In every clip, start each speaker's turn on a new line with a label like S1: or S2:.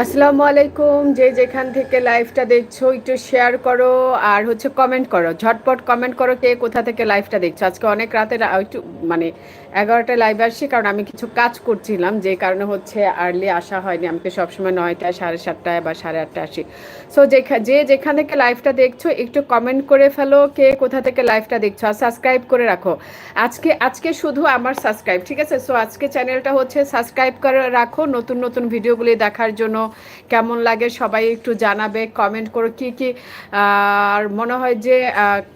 S1: আসসালামু আলাইকুম, যে যেখান থেকে লাইভটা দেখছ একটু শেয়ার করো আর হচ্ছে কমেন্ট করো। ঝটপট কমেন্ট করো কে কোথা থেকে লাইভটা দেখছ। আজকে অনেক রাতে একটু মানে এগারোটায় লাইভ আসছি, কারণ আমি কিছু কাজ করছিলাম, যে কারণে হচ্ছে আর্লি আসা হয়নি। আমাকে সবসময় নয়টায়, সাড়ে সাতটায় বা সাড়ে আটটায় আসি। সো যে যেখান থেকে লাইভটা দেখছ, একটু কমেন্ট করে ফেলো কে কোথা থেকে লাইভটা দেখছ আর সাবস্ক্রাইব করে রাখো। আজকে আজকে শুধু আমার সাবস্ক্রাইব ঠিক আছে? সো আজকে চ্যানেলটা হচ্ছে সাবস্ক্রাইব করে রাখো। নতুন নতুন ভিডিওগুলি দেখার জন্য কেমন লাগে সবাই একটু জানাবে কমেন্ট করো কি কি আর মনে হয় যে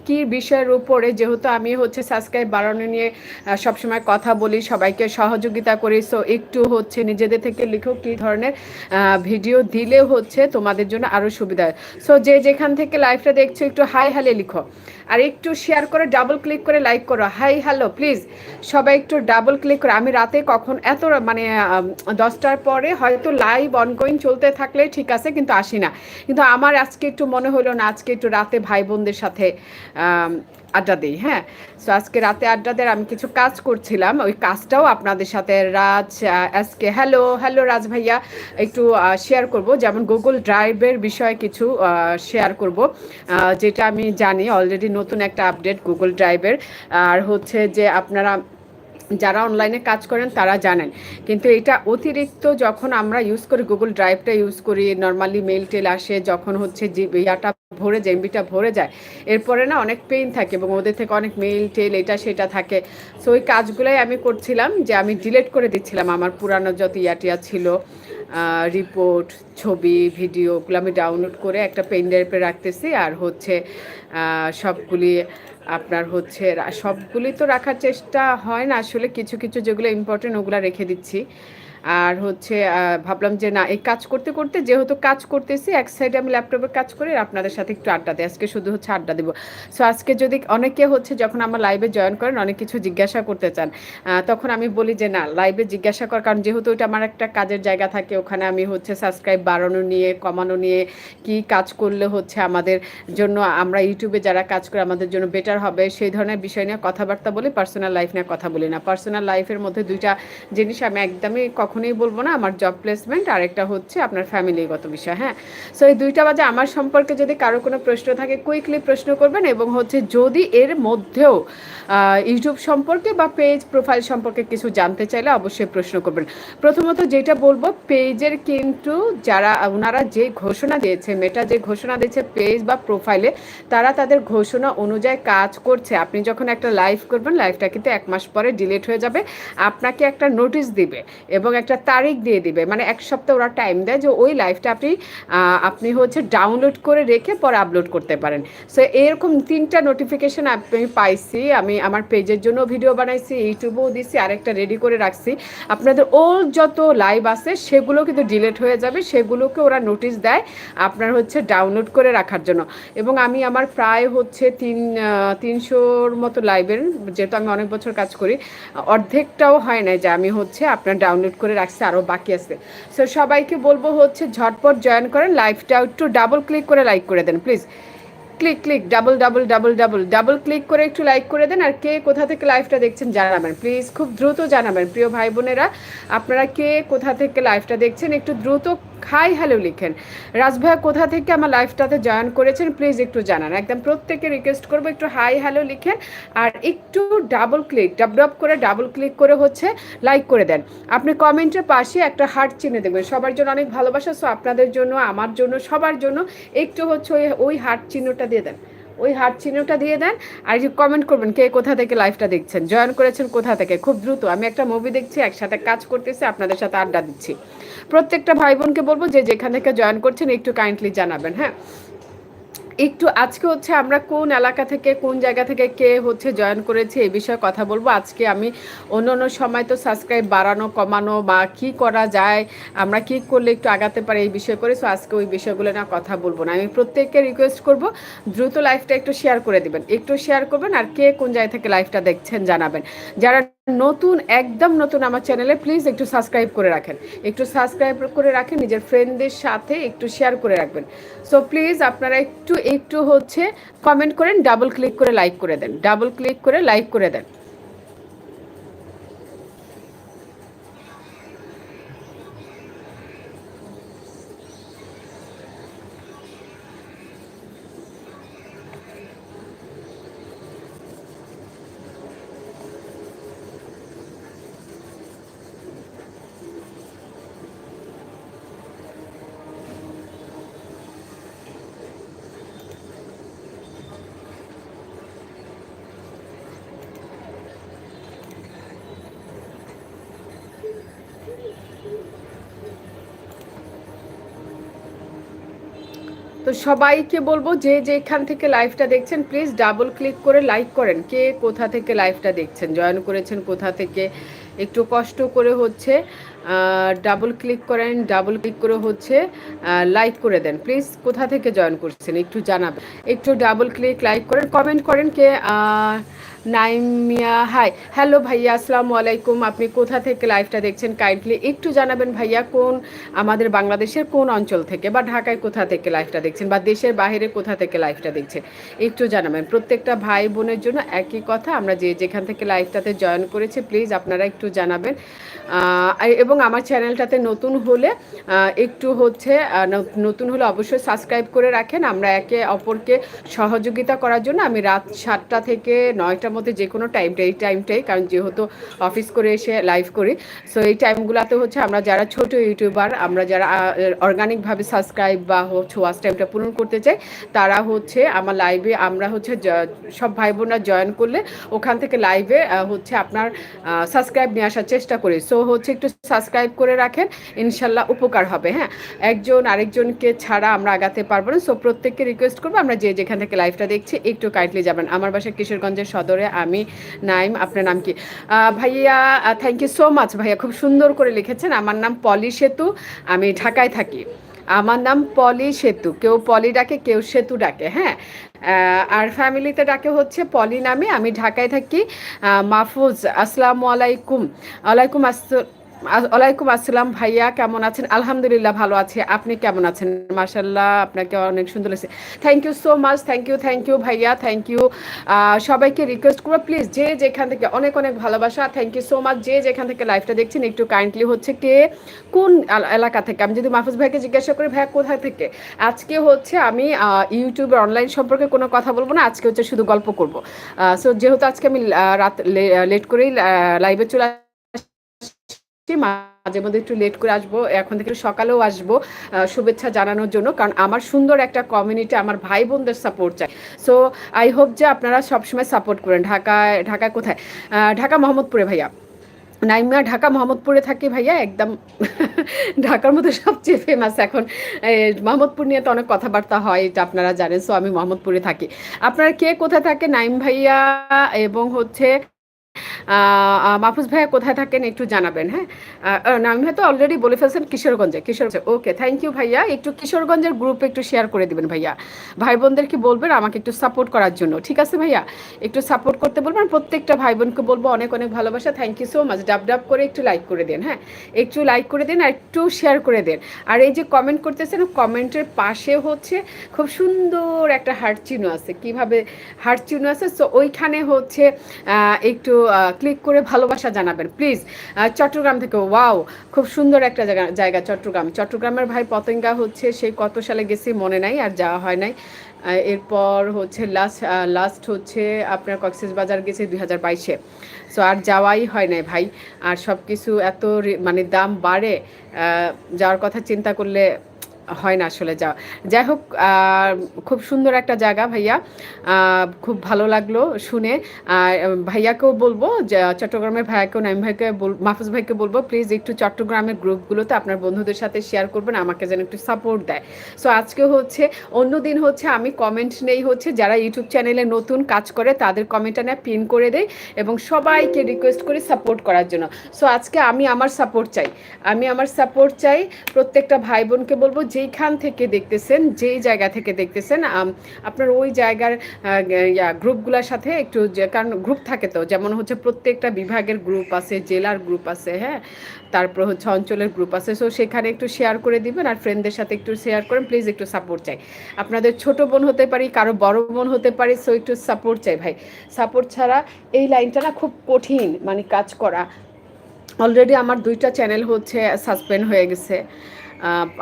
S1: কি বিষয়ের উপরে, যেহেতু আমি হচ্ছে সাবস্ক্রাইব বাড়ানো নিয়ে সবসময় কথা বলি, সবাইকে সহযোগিতা করি সো একটু হচ্ছে নিজেদের থেকে লিখো কি ধরনের ভিডিও দিলে হচ্ছে তোমাদের জন্য আরও সুবিধা সো যে যেখান থেকে লাইভটা দেখছ, একটু হাই হালে লিখো। আর একটু শেয়ার করে ডাবল ক্লিক করে লাইক করো। হাই হ্যালো প্লিজ সবাই একটু ডাবল ক্লিক করে। আমি রাতে কখন এত মানে দশটার পরে হয়তো লাইভ অনগোয়িং চলতে থাকলে ঠিক আছে, কিন্তু আসি না। কিন্তু আমার আজকে একটু মনে হলো না, আজকে একটু রাতে ভাই বোনদের সাথে আড্ডা দিই হ্যাঁ? সো আজকে রাতে আড্ডা দেয় আমি কিছু কাজ করছিলাম, ওই কাজটাও আপনাদের সাথে রাজ আজকে, হ্যালো হ্যালো রাজ ভাইয়া, একটু শেয়ার করব। যেমন গুগল ড্রাইভের বিষয়ে কিছু শেয়ার করব যেটা আমি জানি অলরেডি নতুন একটা আপডেট গুগল ড্রাইভের আর হচ্ছে যে আপনারা যারা অনলাইনে কাজ করেন, তারা জানেন। কিন্তু এটা অতিরিক্ত যখন আমরা ইউজ করি গুগল ড্রাইভটা ইউজ করি নর্মালি মেল টেল আসে, যখন হচ্ছে ইয়াটা ভরে যায় এমবিটা ভরে যায়, এরপরে না অনেক পেইন থাকে এবং ওদের থেকে অনেক মেল টেল এটা সেটা থাকে। সো ওই কাজগুলোই আমি করছিলাম যে আমি ডিলেট করে দিচ্ছিলাম আমার পুরানো যত ইয়াটিয়া ছিল রিপোর্ট ছবি ভিডিওগুলো আমি ডাউনলোড করে একটা পেন ড্রাইভে রাখতেছি আর হচ্ছে সবগুলি আপনার হচ্ছে সবগুলি তো রাখার চেষ্টা হয় না। আসলে কিছু কিছু যেগুলো ইম্পর্টেন্ট ওগুলো রেখে দিচ্ছি। আর হচ্ছে ভাবলাম যে না, এই কাজ করতে করতে যেহেতু কাজ করতেছি, এক সাইডে আমি ল্যাপটপে কাজ করি আপনাদের সাথে একটু আড্ডা দিই। আজকে শুধু হচ্ছে আড্ডা দেবো। সো আজকে যদি অনেকে হচ্ছে যখন আমার লাইভে জয়েন করেন, অনেক কিছু জিজ্ঞাসা করতে চান তখন আমি বলি যে না লাইভে জিজ্ঞাসা কর কারণ যেহেতু ওইটা আমার একটা কাজের জায়গা থাকে, ওখানে আমি হচ্ছে সাবস্ক্রাইব বাড়ানো নিয়ে, কমানো নিয়ে কি কাজ করলে হচ্ছে আমাদের জন্য, আমরা ইউটিউবে যারা কাজ করে আমাদের জন্য বেটার হবে, সেই ধরনের বিষয় নিয়ে কথাবার্তা বলি পার্সোনাল লাইফ নিয়ে কথা বলি না। পার্সোনাল লাইফের মধ্যে দুইটা জিনিস আমি একদমই কখনোই বলব না, আমার জব প্লেসমেন্ট আর একটা হচ্ছে আপনার ফ্যামিলিগত বিষয় হ্যাঁ? সো এই দুইটা বাজে আমার সম্পর্কে যদি কারও কোনো প্রশ্ন থাকে কুইকলি প্রশ্ন করবেন এবং হচ্ছে যদি এর মধ্যেও ইউটিউব সম্পর্কে বা পেজ প্রোফাইল সম্পর্কে কিছু জানতে চাইলে অবশ্যই প্রশ্ন করবেন। প্রথমত যেটা বলব পেজের কিন্তু যারা, ওনারা যে ঘোষণা দিয়েছে মেটা যে ঘোষণা দিয়েছে পেজ বা প্রোফাইলে তারা তাদের ঘোষণা অনুযায়ী কাজ করছে। আপনি যখন একটা লাইভ করবেন লাইভটা কিন্তু এক মাস পরে ডিলিট হয়ে যাবে, আপনাকে একটা নোটিশ দিবে এবং একটা তারিখ দিয়ে দিবে। মানে এক সপ্তাহ ওরা টাইম দেয় যে ওই লাইভটা আপনি আপনি হচ্ছে ডাউনলোড করে রেখে পরে আপলোড করতে পারেন। সো এরকম তিনটা নোটিফিকেশান আমি পাইছি। আমি আমার পেজের জন্য ভিডিও বানাইছি, ইউটিউবেও দিছি, আরেকটা রেডি করে রাখছি। আপনাদের ওর যত লাইভ আছে, সেগুলো কিন্তু ডিলেট হয়ে যাবে। সেগুলোকে ওরা নোটিশ দেয় আপনার হচ্ছে ডাউনলোড করে রাখার জন্য। এবং আমি আমার প্রায় হচ্ছে তিন তিনশোর মতো লাইভের যেহেতু আমি অনেক বছর কাজ করি, অর্ধেকটাও হয় না যে আমি হচ্ছে আপনার ডাউনলোড করে রাখছি আরও বাকি আছে। সো সবাইকে বলব হচ্ছে ঝটপট জয়েন করেন লাইভটা একটু ডাবল ক্লিক করে লাইক করে দেন please click click double double double double double click করে একটু লাইক করে দেন, আর কে কোথা থেকে লাইভটা দেখছেন জানাবেন। প্লিজ খুব দ্রুত জানাবেন, প্রিয় ভাই বোনেরা আপনারা কে কোথা থেকে লাইভটা দেখছেন, একটু দ্রুত হাই হ্যালো লিখেন রাজ ভাইয়া কোথা থেকে আমার লাইফটাতে জয়েন করেছেন প্লিজ একটু জানান। একদম প্রত্যেকে রিকোয়েস্ট করব, একটু হাই হ্যালো লিখেন, আর একটু ডাবল ক্লিক ডাব ডাব করে ডাবল ক্লিক করে হচ্ছে লাইক করে দেন। আপনি কমেন্টের পাশে একটা হার্ট চিনে দেবেন সবার জন্য অনেক ভালোবাসা সো আপনাদের জন্য, আমার জন্য, সবার জন্য একটু হচ্ছে ওই ওই হার্ট চিহ্নটা দিয়ে দেন। ওই হার্ট চিহ্নটা দিয়ে দেন, আর যে কমেন্ট করবেন, কে কোথা থেকে লাইভটা দেখছেন, জয়েন করেছেন কোথা থেকে, খুব দ্রুত, আমি একটা মুভি দেখছি, একসাথে কাজ করতেছি, আপনাদের সাথে আড্ডা দিচ্ছি। প্রত্যেকটা ভাই বোনকে বলব যে যেখান থেকে জয়েন করছেন, একটু কাইন্ডলি জানাবেন হ্যাঁ? একটু আজকে হচ্ছে আমরা কোন এলাকা থেকে, কোন জায়গা থেকে কে হচ্ছে জয়েন করেছে এই বিষয়ে কথা বলব। আজকে আমি অন্য অন্য সময় তো সাবস্ক্রাইব বাড়ানো, কমানো বা কি করা যায়, আমরা কি করলে একটু আগাতে পারি এই বিষয় করে সো আজকে ওই বিষয়গুলো না কথা বলব না। আমি প্রত্যেককে রিকোয়েস্ট করব, দ্রুত লাইফটা একটু শেয়ার করে দিবেন। একটু শেয়ার করবেন আর কে কোন জায়গা থেকে লাইফটা দেখছেন জানাবেন। যারা নতুন, একদম নতুন আমার চ্যানেলে প্লিজ একটু সাবস্ক্রাইব করে রাখেন। একটু সাবস্ক্রাইব করে রাখেন, নিজের ফ্রেন্ডদের সাথে একটু শেয়ার করে রাখবেন। সো প্লিজ আপনারা একটু একটু হচ্ছে কমেন্ট করেন ডাবল ক্লিক করে লাইক করে দেন। ডাবল ক্লিক করে লাইক করে দেন। তো সবাইকে বলব যে যেখান থেকে লাইভটা দেখছেন প্লিজ ডাবল ক্লিক করে লাইক করেন। কে কোথা থেকে লাইভটা দেখছেন? জয়েন করেছেন কোথা থেকে? একটু কষ্ট করে হচ্ছে ডাবল ক্লিক করেন ডাবল ক্লিক করে হচ্ছে লাইক করে দেন। প্লিজ কোথা থেকে জয়েন করছেন? একটু জানাবেন। একটু ডাবল ক্লিক লাইক করেন কমেন্ট করেন কে নাইমিয়া হাই হ্যালো ভাইয়া, আসসালামু আলাইকুম। আপনি কোথা থেকে লাইভটা দেখছেন কাইন্ডলি একটু জানাবেন ভাইয়া কোন আমাদের বাংলাদেশের কোন অঞ্চল থেকে বা ঢাকায় কোথা থেকে লাইভটা দেখছেন বা দেশের বাইরে কোথা থেকে লাইভটা দেখছেন? একটু জানাবেন। প্রত্যেকটা ভাই বোনের জন্য একই কথা, আমরা যে যেখান থেকে লাইভটাতে জয়েন করেছি প্লিজ আপনারা একটু জানাবেন। এবং আমার চ্যানেলটাতে নতুন হলে একটু হচ্ছে নতুন হলে অবশ্যই সাবস্ক্রাইব করে রাখেন। আমরা একে অপরকে সহযোগিতা করার জন্য আমি রাত সাতটা থেকে নয়টার মধ্যে যে কোনো টাইমটা এই টাইমটাই কারণ যেহেতু অফিস করে এসে লাইভ করি সো এই টাইমগুলোতে হচ্ছে আমরা যারা ছোট ইউটিউবার আমরা যারা অর্গানিকভাবে সাবস্ক্রাইব বা হচ্ছে ওয়াচ টাইমটা পূরণ করতে চাই, তারা হচ্ছে আমার লাইভে আমরা হচ্ছে সব ভাই বোনরা জয়েন করলে ওখান থেকে লাইভে হচ্ছে আপনার সাবস্ক্রাইব নিয়ে আসার চেষ্টা করি। সো হচ্ছে একটু সাবস্ক্রাইব করে রাখেন, ইনশাল্লাহ উপকার হবে হ্যাঁ। একজন আরেকজনকে ছাড়া আমরা আগাতে পারব না সো প্রত্যেককে রিকোয়েস্ট করব, আমরা যে যেখান থেকে লাইভটা দেখছি, একটু কাইন্ডলি যাবেন। আমার বাসা কিশোরগঞ্জের সদরে আমি, নাইম, আপনার নাম কি? ভাইয়া থ্যাংক ইউ সো মাচ ভাইয়া, খুব সুন্দর করে লিখেছেন। আমার নাম পলি সেতু, আমি ঢাকায় থাকি। আমার নাম পলি সেতু, কেউ পলি ডাকে, কেউ সেতু ডাকে হ্যাঁ? আর ফ্যামিলিতে ডাকে হচ্ছে পলি নামে, আমি ঢাকায় থাকি। মাহফুজ, আসসালামু আলাইকুম। আলাইকুম আসসালাম। ওয়ালাইকুম আসসালাম ভাইয়া, কেমন আছেন? আলহামদুলিল্লাহ ভালো আছে। আপনি কেমন আছেন? মার্শাল্লাহ আপনাকে অনেক সুন্দর লাগছে। Thank you so much thank you thank you ভাইয়া থ্যাংক ইউ সবাইকে রিকোয়েস্ট করব প্লিজ যে যেখান থেকে অনেক অনেক ভালোবাসা থ্যাংক ইউ সো মাচ যে যেখান থেকে লাইভটা দেখছেন, একটু কাইন্ডলি হচ্ছে কে, কোন এলাকা থেকে? আমি যদি মাহফুজ ভাইকে জিজ্ঞাসা করি, ভাইয়া কোথায় থেকে? আজকে হচ্ছে আমি ইউটিউবের অনলাইন সম্পর্কে কোনো কথা বলব না, আজকে হচ্ছে শুধু গল্প করব। সো যেহেতু আজকে আমি রাত লেট করেই লাইভে চলে মাঝে মধ্যে একটু লেট করে আসব। এখন থেকে সকালেও আসব শুভেচ্ছা জানানোর জন্য, কারণ আমার সুন্দর একটা কমিউনিটি আমার ভাই বোনদের সাপোর্ট চাই। সো আই হোপ যে আপনারা সবসময় সাপোর্ট করেন। ঢাকায় ঢাকায় কোথায়? ঢাকা মোহাম্মদপুরে ভাইয়া। নাইমিয়া ঢাকা মোহাম্মদপুরে থাকি ভাইয়া, একদম ঢাকার মধ্যে সবচেয়ে ফেমাস এখন। মোহাম্মদপুর নিয়ে তো অনেক কথাবার্তা হয়, এটা আপনারা জানেন সো আমি মোহাম্মদপুরে থাকি। আপনারা কে কোথায় থাকে? নাইম ভাইয়া এবং হচ্ছে মাহফুজ ভাইয়া কোথায় থাকেন একটু জানাবেন হ্যাঁ? আমি হয়তো অলরেডি বলে ফেলছেন কিশোরগঞ্জে কিশোরগঞ্জে। ওকে থ্যাংক ইউ ভাইয়া। একটু কিশোরগঞ্জের গ্রুপে একটু শেয়ার করে দিবেন ভাইয়া। ভাই বোনদেরকে বলবেন? আমাকে একটু সাপোর্ট করার জন্য। ঠিক আছে ভাইয়া? একটু সাপোর্ট করতে বলবেন প্রত্যেকটা ভাই বোনকে বলব অনেক অনেক ভালোবাসা। থ্যাংক ইউ সো মাচ ডাব ডাব করে একটু লাইক করে দেন হ্যাঁ? একটু লাইক করে দেন আর একটু শেয়ার করে দেন। আর এই যে কমেন্ট করতেছেন কমেন্টের পাশে হচ্ছে খুব সুন্দর একটা হার্ট চিহ্ন আছে। কীভাবে হার্ট চিহ্ন আছে? সো ওইখানে হচ্ছে একটু ক্লিক করে ভালোবাসা জানাবেন। প্লিজ চট্টগ্রাম থেকে ওয়াও খুব সুন্দর একটা জায়গা জায়গা চট্টগ্রাম। চট্টগ্রামের ভাই পতেঙ্গা হচ্ছে সেই কত সালে গেছি মনে নাই আর যাওয়া হয় নাই। এরপর হচ্ছে লাস্ট লাস্ট হচ্ছে আপনার কক্সেস বাজার গেছে দুই হাজার বাইশে। সো আর যাওয়াই হয় নাই ভাই। আর সব কিছু এত মানে দাম বাড়ে যাওয়ার কথা চিন্তা করলে হয় না আসলে যা যাই হোক খুব সুন্দর একটা জায়গা ভাইয়া। খুব ভালো লাগল শুনে। ভাইয়াকেও বলব চট্টগ্রামের ভাইয়াকেও, নাইম ভাইকে মাহফুজ ভাইকে বলব প্লিজ একটু চট্টগ্রামের গ্রুপগুলোতে আপনার বন্ধুদের সাথে শেয়ার করবেন, আমাকে যেন একটু সাপোর্ট দেয়। সো আজকে হচ্ছে, অন্য দিন হচ্ছে, আমি কমেন্ট নেই হচ্ছে, যারা ইউটিউব চ্যানেলে নতুন কাজ করে, তাদের কমেন্টটা নেয় পিন করে দেয় এবং সবাইকে রিকোয়েস্ট করি সাপোর্ট করার জন্য। সো আজকে আমি আমার সাপোর্ট চাই। আমি আমার সাপোর্ট চাই, প্রত্যেকটা ভাই বোনকে বলব যেইখান থেকে দেখতেছেন, যেই জায়গা থেকে দেখতেছেন আপনার ওই জায়গার গ্রুপগুলোর সাথে একটু কারণ গ্রুপ থাকে তো, যেমন হচ্ছে প্রত্যেকটা বিভাগের গ্রুপ আছে, জেলার গ্রুপ আছে হ্যাঁ? তারপর হচ্ছে অঞ্চলের গ্রুপ আছে সো সেখানে একটু শেয়ার করে দিবেন আর ফ্রেন্ডদের সাথে একটু শেয়ার করেন প্লিজ একটু সাপোর্ট চাই। আপনাদের ছোট বোন হতে পারি, কারও বড় বোন হতে পারে সো একটু সাপোর্ট চাই ভাই। সাপোর্ট ছাড়া এই লাইনটা না খুব কঠিন মানে কাজ করা। অলরেডি আমার দুইটা চ্যানেল হচ্ছে সাসপেন্ড হয়ে গেছে।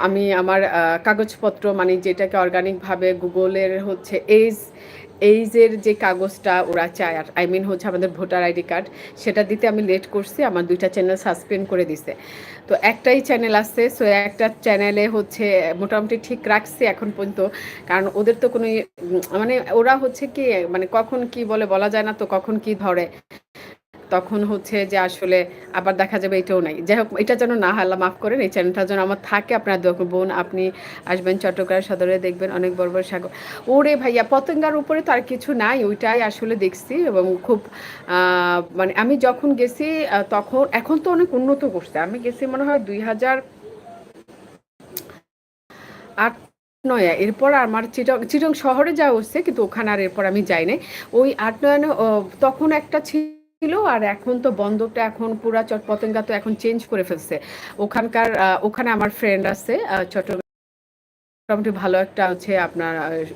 S1: আমি আমার কাগজপত্র মানে যেটাকে অর্গানিকভাবে গুগলের হচ্ছে এইজ এইজের যে কাগজটা ওরা চায়, আর আই মিন হচ্ছে আমাদের ভোটার আইডি কার্ড, সেটা দিতে আমি লেট করছি, আমার দুইটা চ্যানেল সাসপেন্ড করে দিছে। তো একটাই চ্যানেল আসছে সো একটা চ্যানেলে হচ্ছে মোটামুটি ঠিক রাখছে এখন পর্যন্ত, কারণ ওদের তো কোনো মানে ওরা হচ্ছে কি মানে কখন কি বলে বলা যায় না, তো কখন কি ধরে। তখন হচ্ছে যে আসলে আবার দেখা যাবে এটাও নাই। যাই হোক, এটা যেন না হাল্লা মাফ করেন, এই চ্যানেলটা যেন আমার থাকে আপনার দোয়া বোন, আপনি আসবেন চট্টগ্রাম সদরে, দেখবেন অনেক বড় বড় সাগর। ওরে ভাইয়া, পতঙ্গার উপরে তো আর কিছু নাই, ওইটাই আসলে দেখছি এবং খুব মানে আমি যখন গেছি তখন, এখন তো অনেক উন্নত করছে। আমি গেছি মনে হয় দুই হাজার আট, নয়, এরপর আমার চিটং চিটং শহরে যাওয়া হচ্ছে, কিন্তু ওখানে আর এরপর আমি যাই নাই। ওই আট, নয় তখন একটা ছিল আর এখন তো বন্দরটা এখন পুরা চট পতঙ্গা তো এখন চেঞ্জ করে ফেলছে। ওখানকার ওখানে আমার ফ্রেন্ড আছে চট্টগ্রাম মোটামুটি ভালো একটা হচ্ছে আপনার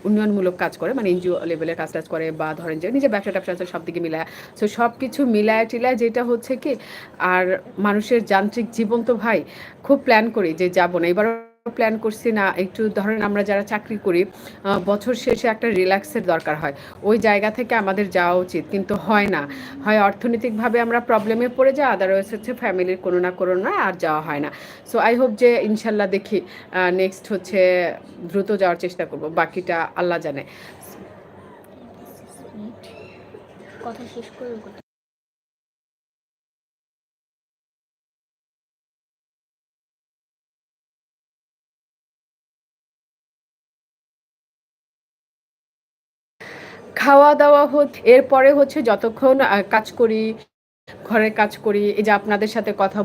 S1: উন্নয়নমূলক কাজ করে মানে এনজিও লেভেলের কাজ টাজ করে বা ধরেন যে নিজের ব্যবসা ট্যাবসা আছে সব দিকে মিলায়। সো সব কিছু মিলায় টিলায় যেটা হচ্ছে কি, আর মানুষের যান্ত্রিক জীবন তো ভাই, খুব প্ল্যান করি যে যাব না। এবার প্ল্যান করছি না, একটু ধরেন আমরা যারা চাকরি করি বছর শেষে একটা রিল্যাক্সের দরকার হয়। ওই জায়গা থেকে আমাদের যাওয়া উচিত, কিন্তু হয় না। হয় অর্থনৈতিকভাবে আমরা প্রবলেমে পড়ে যাই আদারওয়াইজ হচ্ছে ফ্যামিলির কোনো না কোনো না আর যাওয়া হয় না। সো আই হোপ যে ইনশাল্লাহ দেখি নেক্সট হচ্ছে দ্রুত যাওয়ার চেষ্টা করব, বাকিটা আল্লাহ জানে। কথা শেষ করে খাওয়া দাওয়া হচ্ছে এরপরে হচ্ছে যতক্ষণ কাজ করি, ঘরের কাজ করি, এই যে আপনাদের সাথে কথা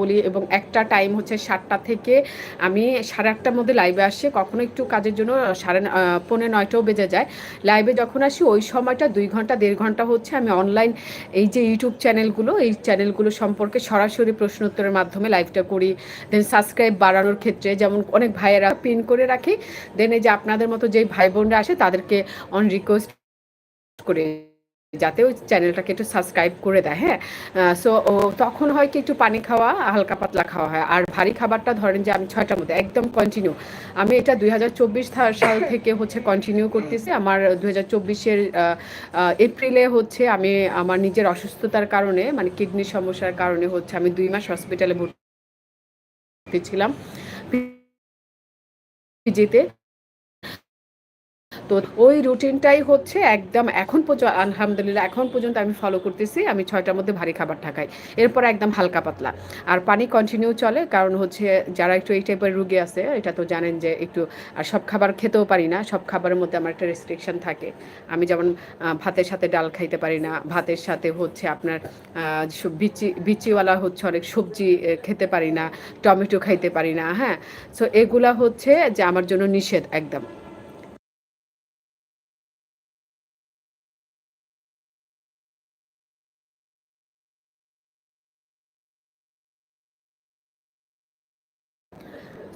S1: বলি এবং একটা টাইম হচ্ছে সাতটা থেকে আমি সাড়ে আটটার মধ্যে লাইভে আসি। কখনো একটু কাজের জন্য সাড়ে পৌনে নয়টাও বেজে যায়। লাইভে যখন আসি, ওই সময়টা দুই ঘণ্টা, দেড় ঘণ্টা হচ্ছে আমি অনলাইন এই যে ইউটিউব চ্যানেলগুলো এই চ্যানেলগুলো সম্পর্কে সরাসরি প্রশ্ন উত্তরের মাধ্যমে লাইভটা করি। দেন সাবস্ক্রাইব বাড়ানোর ক্ষেত্রে যেমন অনেক ভাইয়েরা পিন করে রাখি দেন এই যে আপনাদের মতো যেই ভাই বোনরা আসে, তাদেরকে অন রিকোয়েস্ট করে যাতে ওই চ্যানেলটাকে একটু সাবস্ক্রাইব করে দেয় হ্যাঁ সো তখন হয় কি একটু পানি খাওয়া হালকা পাতলা খাওয়া হয় আর ভারী খাবারটা ধরেন যে আমি ছয়টার মধ্যে একদম কন্টিনিউ আমি এটা দুই হাজার সাল থেকে হচ্ছে কন্টিনিউ করতেছি আমার দুই হাজার চব্বিশের এপ্রিলে হচ্ছে আমি আমার নিজের অসুস্থতার কারণে মানে কিডনির সমস্যার কারণে হচ্ছে আমি দুই মাস হসপিটালে ভর্তি ছিলাম পিজিতে তো ওই রুটিনটাই হচ্ছে একদম এখন পর্যন্ত, আলহামদুলিল্লাহ, এখন পর্যন্ত আমি ফলো করতেছি। আমি ছয়টার মধ্যে ভারী খাবার ঠাকাই। এরপর একদম হালকা পাতলা। আর পানি কন্টিনিউ চলে, কারণ হচ্ছে যারা একটু এই টাইপের রুগী আছে, এটা তো জানেন যে একটু, আর সব খাবার খেতেও পারি না, সব খাবারের মধ্যে আমার একটা রেস্ট্রিকশন থাকে। আমি যেমন ভাতের সাথে ডাল খাইতে পারি না, ভাতের সাথে হচ্ছে আপনার বিচি, বিচিওয়ালা হচ্ছে অনেক সবজি খেতে পারি না, টমেটো খাইতে পারি না হ্যাঁ? সো এগুলা হচ্ছে যে আমার জন্য নিষেধ একদম।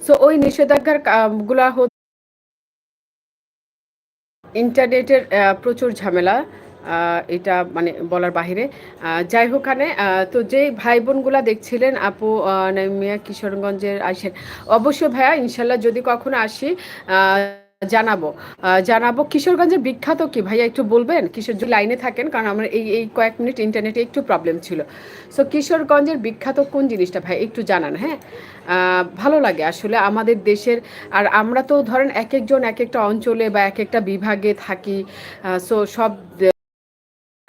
S1: সো ওই নিষেধাজ্ঞারগুলা ইন্টারনেটের প্রচুর ঝামেলা এটা মানে বলার বাহিরে। যাই হোক তো যে ভাই বোনগুলা দেখছিলেন, আপু মিয়া কিশোরগঞ্জের আসেন অবশ্যই ভাইয়া, ইনশাল্লাহ যদি কখনো আসি জানাব। জানাব কিশোরগঞ্জের বিখ্যাত কি? ভাইয়া একটু বলবেন? কিশোর লাইনে থাকেন, কারণ আমার এই এই কয়েক মিনিট ইন্টারনেটে একটু প্রবলেম ছিল। সো কিশোরগঞ্জের বিখ্যাত কোন জিনিসটা? ভাই একটু জানান হ্যাঁ? ভালো লাগে আসলে আমাদের দেশের, আর আমরা তো ধরেন এক একজন এক একটা অঞ্চলে বা এক একটা বিভাগে থাকি। সো সব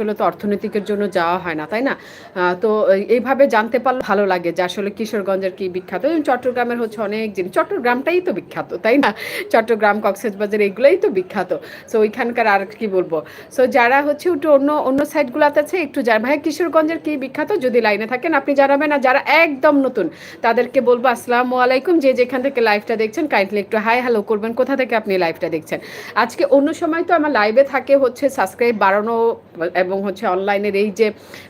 S1: আসলে তো অর্থনৈতিকের জন্য যাওয়া হয় না, তাই না? তো এইভাবে জানতে পারলে ভালো লাগে যে আসলে কিশোরগঞ্জের কি বিখ্যাত। চট্টগ্রামের হচ্ছে অনেক জিনিস, চট্টগ্রামটাই তো বিখ্যাত, তাই না? চট্টগ্রাম, কক্সবাজার এগুলোই তো বিখ্যাত। সো ওইখানকার আর কি বলব? সো যারা হচ্ছে একটু অন্য অন্য সাইডগুলোতে আছে, একটু যা ভাই কিশোরগঞ্জের কি বিখ্যাত? যদি লাইনে থাকেন, আপনি জানাবেন। আর যারা একদম নতুন, তাদেরকে বলব, আসসালামু আলাইকুম। যে যেখান থেকে লাইভটা দেখছেন কাইন্ডলি একটু হাই হ্যালো করবেন। কোথা থেকে আপনি লাইভটা দেখছেন? আজকে অন্য সময় তো আমার লাইভে থাকে হচ্ছে সাবস্ক্রাইব বাড়ানো এবং হচ্ছে অনলাইনের এই যে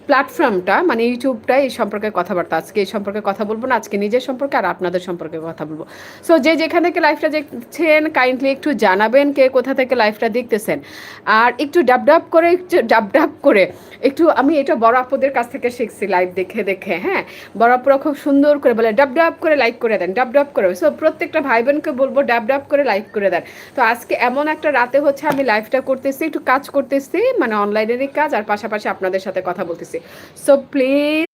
S1: প্ল্যাটফর্মটা মানে ইউটিউবটা এই সম্পর্কে কথাবার্তা। আজকে এই সম্পর্কে কথা বলব না, আজকে নিজের সম্পর্কে আর আপনাদের সম্পর্কে কথা বলব। সো যে যেখান থেকে লাইফটা দেখছেন কাইন্ডলি একটু জানাবেন কে কোথা থেকে লাইফটা দেখতেছেন। আর একটু ডাব ডাব করে, একটু ডাব ডাব করে, একটু আমি এটা বড় আপুদের কাছ থেকে শিখছি লাইভ দেখে দেখে হ্যাঁ? বড় আপুরা খুব সুন্দর করে বলে, ডাব ডাব করে লাইক করে দেন, ডাব ডাব করে। সো প্রত্যেকটা ভাই বোনকে বলব, ডাব ডাব করে লাইক করে দেন। তো আজকে এমন একটা রাতে হচ্ছে আমি লাইভটা করতেছি, একটু কাজ করতেছি মানে অনলাইনেরই কাজ। আর পাশাপাশি পাশাপাশি আপনাদের সাথে কথা বলতেছি। সো প্লিজ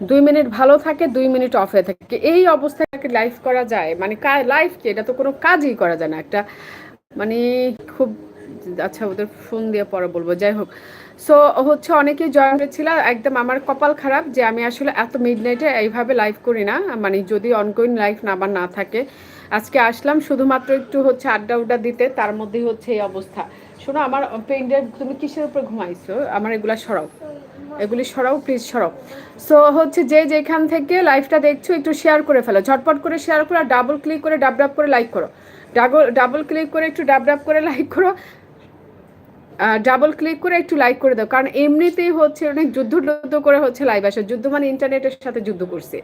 S1: দুই মিনিট ভালো থাকে, দুই মিনিট অফ হয়ে থাকে। এই অবস্থায় লাইভ করা যায়? মানে লাইভ কি? এটা তো কোনো কাজই করা যায় না। একটা মানে খুব আচ্ছা ওদের ফোন দিয়ে পরে বলব। যাই হোক। সো হচ্ছে অনেকেই জয়েন করেছিল একদম আমার কপাল খারাপ যে আমি আসলে এত মিড নাইটে এইভাবে লাইভ করি না। মানে যদি অনগোয়িং লাইভ না আবার না থাকে, আজকে আসলাম শুধুমাত্র একটু হচ্ছে আড্ডা উড্ডা দিতে, তার মধ্যেই হচ্ছে এই অবস্থা। শোনো, আমার পেন্ডের তুমি কিসের উপর ঘুমাইছো? আমার এগুলা সরাও। এগুলি সরাও প্লিজ সরাও। সো হচ্ছে যে যেখান থেকে লাইভটা দেখছ, একটু শেয়ার করে ফেলো। ঝটপট করে শেয়ার করো আর ডাবল ক্লিক করে ডাব ডাব করে লাইক করো। ডাবল ডাবল ক্লিক করে একটু ডাব ডাব করে লাইক করো। ডাবল ক্লিক করে একটু লাইক করে দাও। কারণ এমনিতেই হচ্ছে অনেক যুদ্ধ যুদ্ধ করে হচ্ছে লাইভ আসে। যুদ্ধ মানে ইন্টারনেটের সাথে যুদ্ধ করছে।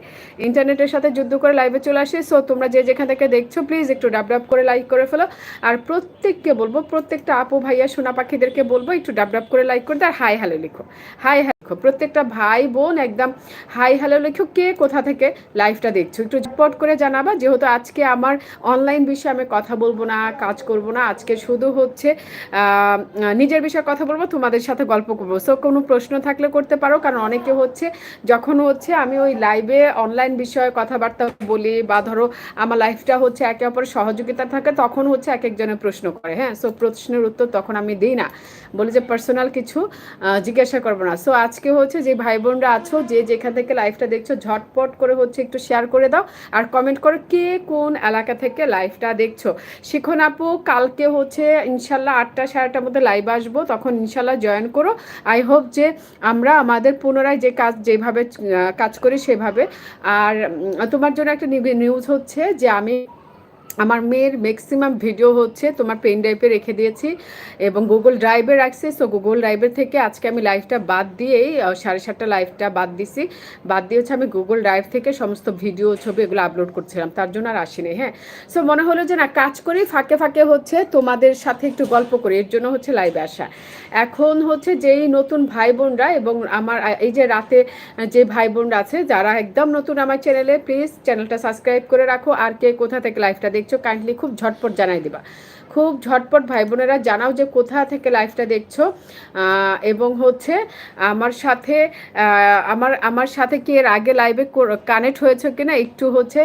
S1: ইন্টারনেটের সাথে যুদ্ধ করে লাইভে চলে আসে। সো তোমরা যে যেখান থেকে দেখছ প্লিজ একটু ডাব ডাব করে লাইক করে ফেলো। আর প্রত্যেককে বলব, প্রত্যেকটা আপু, ভাইয়া, সোনা পাখিদেরকে বলব, একটু ডাব ডাব করে লাইক করে দাও। আর হাই হ্যালো লিখো। হাই প্রত্যেকটা ভাই বোন একদম হাই হ্যালো লিখো, কে কোথা থেকে লাইভটা দেখছ? একটু ঝটপট করে জানাবা, যেহেতু আজকে আমার অনলাইন বিষয়ে আমি কথা বলব না, কাজ করব না, আজকে শুধু হচ্ছে নিজের বিষয়ে কথা বলব, তোমাদের সাথে গল্প করব। সো কোনো প্রশ্ন থাকলে করতে পারো, কারণ অনেকে হচ্ছে, যখন হচ্ছে আমি ওই লাইভে অনলাইন বিষয়ে কথাবার্তা বলি, বা ধরো আমার লাইফটা হচ্ছে একে অপরের সহযোগিতা থাকে, তখন হচ্ছে এক একজনের প্রশ্ন করে হ্যাঁ? সো প্রশ্নের উত্তর তখন আমি দিই না। বলি যে পার্সোনাল কিছু জিজ্ঞাসা করব না। সো আজকে হচ্ছে যে ভাই বোনরা আছো, যে যেখান থেকে লাইভটা দেখছ, ঝটপট করে হচ্ছে একটু শেয়ার করে দাও আর কমেন্ট করো কে কোন এলাকা থেকে লাইভটা দেখছ। শিখন আপু, কালকে হচ্ছে ইনশাল্লাহ আটটা সাড়ে আটটার মধ্যে লাইভ আসব, তখন ইনশাল্লাহ জয়েন করো। আই হোপ যে আমরা আমাদের পুনরায় যে কাজ যেভাবে কাজ করি সেভাবে। আর তোমার জন্য একটা নিউজ হচ্ছে যে আমি আমার মেয়ের ম্যাক্সিমাম ভিডিও হচ্ছে তোমার পেন ড্রাইভে রেখে দিয়েছি এবং গুগল ড্রাইভে রাখছি সো গুগল ড্রাইভের থেকে আজকে আমি লাইভটা বাদ দিয়েই সাড়ে সাতটা লাইভটা বাদ দিছি। বাদ দিয়ে হচ্ছে আমি গুগল ড্রাইভ থেকে সমস্ত ভিডিও ছবি এগুলো আপলোড করছিলাম। তার জন্য আর আসিনি হ্যাঁ। সো মনে হলো যে না, কাজ করি, ফাঁকে ফাঁকে হচ্ছে তোমাদের সাথে একটু গল্প করি। এর জন্য হচ্ছে লাইভে আসা। এখন হচ্ছে যেই নতুন ভাই বোনরা এবং আমার এই যে রাতে যে ভাই বোনরা আছে, যারা একদম নতুন আমার চ্যানেলে প্লিজ চ্যানেলটা সাবস্ক্রাইব করে রাখো। আর কে কোথা থেকে লাইভটা দেখছ কাইন্ডলি খুব ঝটপট জানাই দিবা। খুব ঝটপট ভাই বোনেরা, জানাও যে কোথা থেকে লাইভটা দেখছ। এবং হচ্ছে আমার সাথে আমার আমার সাথে কি এর আগে লাইভে কানেক্ট হয়েছে কিনা একটু হচ্ছে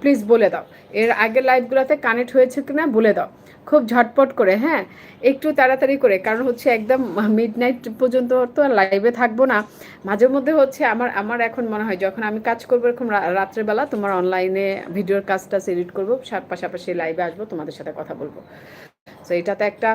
S1: প্লিজ বলে দাও। এর আগের লাইভগুলোতে কানেক্ট হয়েছে কিনা বলে দাও। খুব ঝটপট করে হ্যাঁ? একটু তাড়াতাড়ি করে, কারণ হচ্ছে একদম মিড নাইট পর্যন্ত তো লাইভে থাকব না। মাঝে মধ্যে হচ্ছে আমার আমার এখন মনে হয় যখন আমি কাজ করব এরকম রাত্রেবেলা তোমার অনলাইনে ভিডিওর কাজটা এডিট করব পাশাপাশি লাইভে আসব, তোমাদের সাথে কথা বলব। তো এটাতে একটা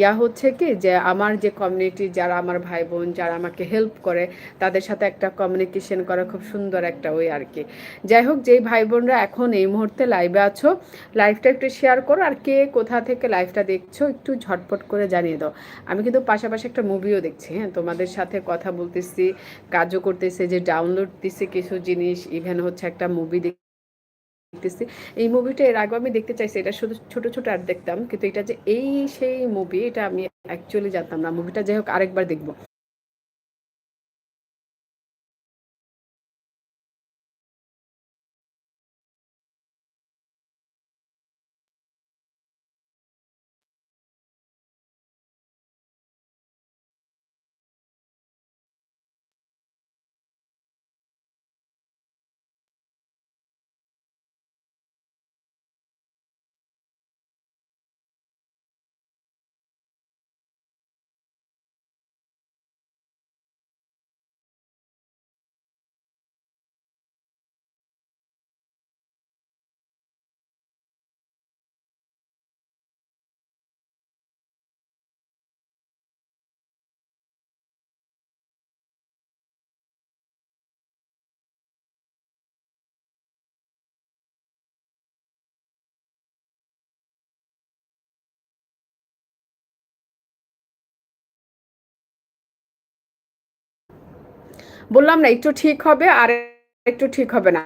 S1: ইয়া হচ্ছে কি যে আমার যে কমিউনিটি যারা আমার ভাই বোন যারা আমাকে হেল্প করে, তাদের সাথে একটা কমিউনিকেশন করা খুব সুন্দর একটা ওই আর কি। যাই হোক, যেই ভাই বোনরা এখন এই মুহূর্তে লাইভে আছো লাইভটা একটু শেয়ার করো আর কে কোথা থেকে লাইভটা দেখছ একটু ঝটপট করে জানিয়ে দাও। আমি কিন্তু পাশাপাশি একটা মুভিও দেখছি হ্যাঁ? তোমাদের সাথে কথা বলতেছি, কাজও করতেছি, যে ডাউনলোড দিছি কিছু জিনিস ইভেন হচ্ছে একটা মুভি দেখ দেখতেছি। এই মুভিটা এর আগে আমি দেখতে চাইছি, এটা শুধু ছোট ছোট আর দেখতাম। কিন্তু এটা যে এই সেই মুভি এটা আমি অ্যাকচুয়ালি জানতাম না। মুভিটা যাই হোক আরেকবার দেখব। বললাম না একটু ঠিক হবে আর একটু ঠিক হবে না।